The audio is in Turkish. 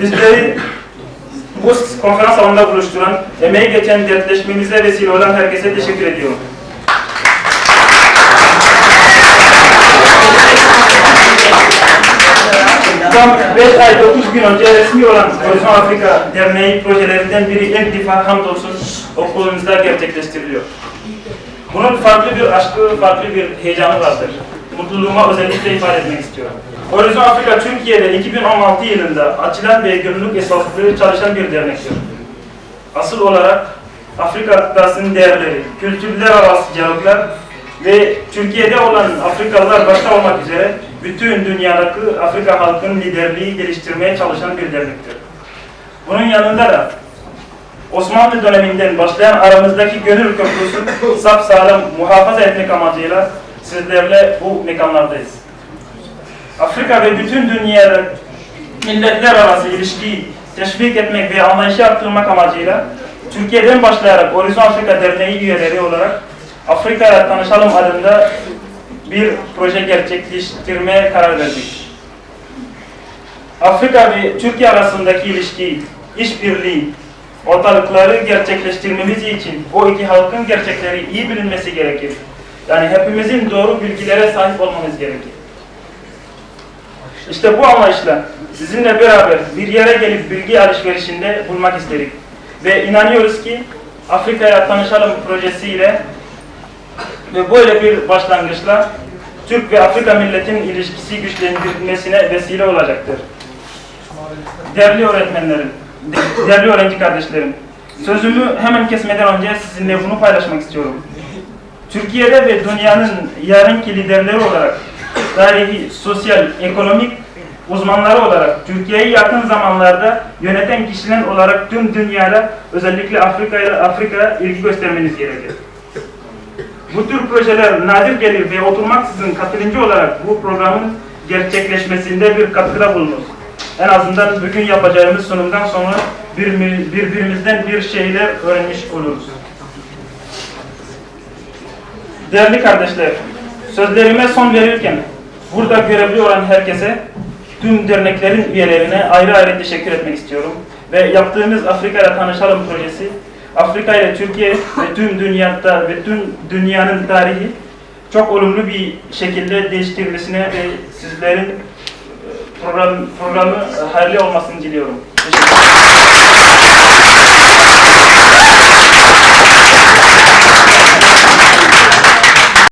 Bizleri bu konferans alanında buluşturan, emeği geçen dertleşmemize vesile olan herkese teşekkür ediyorum. Tam 5 ay 9 gün önce resmi olan Horizon Afrika Derneği projelerinden biri ilk defa hamdolsun okulumuzda gerçekleştiriliyor. Bunun farklı bir aşkı, farklı bir heyecanı vardır. Mutluluğuma özellikle ifade etmek istiyorum. Horizon Afrika Türkiye'de 2016 yılında açılan ve gönüllülük esaslı çalışan bir dernektir. Asıl olarak Afrika kıtasının değerleri, kültürler arası diyaloglar ve Türkiye'de olan Afrikalılar başta olmak üzere bütün dünyadaki Afrika halkının liderliği geliştirmeye çalışan bir dernektir. Bunun yanında da Osmanlı döneminden başlayan aramızdaki gönül köprüsü sapsağlam muhafaza etmek amacıyla sizlerle bu mekanlardayız. Afrika ve bütün dünyada milletler arası ilişkiyi teşvik etmek ve anlayışı arttırmak amacıyla Türkiye'den başlayarak Horizon Afrika Derneği üyeleri olarak Afrika'ya tanışalım adında bir proje gerçekleştirmeye karar verdik. Afrika ve Türkiye arasındaki ilişki, işbirliği, ortalıkları gerçekleştirmemiz için o iki halkın gerçekleri iyi bilinmesi gerekir. Yani hepimizin doğru bilgilere sahip olmamız gerekir. İşte bu anlayışla sizinle beraber bir yere gelip bilgi alışverişinde bulmak istedik. Ve inanıyoruz ki Afrika'ya tanışalım projesiyle ve böyle bir başlangıçla Türk ve Afrika milletin ilişkisi güçlendirilmesine vesile olacaktır. Değerli öğretmenlerim, de- değerli öğrenci kardeşlerim, sözümü hemen kesmeden önce sizinle bunu paylaşmak istiyorum. Türkiye'de ve dünyanın yarınki liderleri olarak tarihi, sosyal, ekonomik uzmanları olarak Türkiye'yi yakın zamanlarda yöneten kişiler olarak tüm dünyada özellikle Afrika'ya Afrika'ya ilgi göstermeniz gerekir. Bu tür projeler nadir gelir ve oturmaksızın katılımcı olarak bu programın gerçekleşmesinde bir katkıda bulunur. En azından bugün yapacağımız sunumdan sonra bir- birbirimizden bir şeyler öğrenmiş oluruz. Değerli kardeşler, sözlerime son verirken burada görevli olan herkese, tüm derneklerin üyelerine ayrı ayrı teşekkür etmek istiyorum. Ve yaptığımız Afrika'yla Tanışalım projesi, Afrika ile Türkiye ve tüm dünyada ve tüm dünyanın tarihi çok olumlu bir şekilde değiştirilmesine ve sizlerin e, program, programı hayırlı olmasını diliyorum.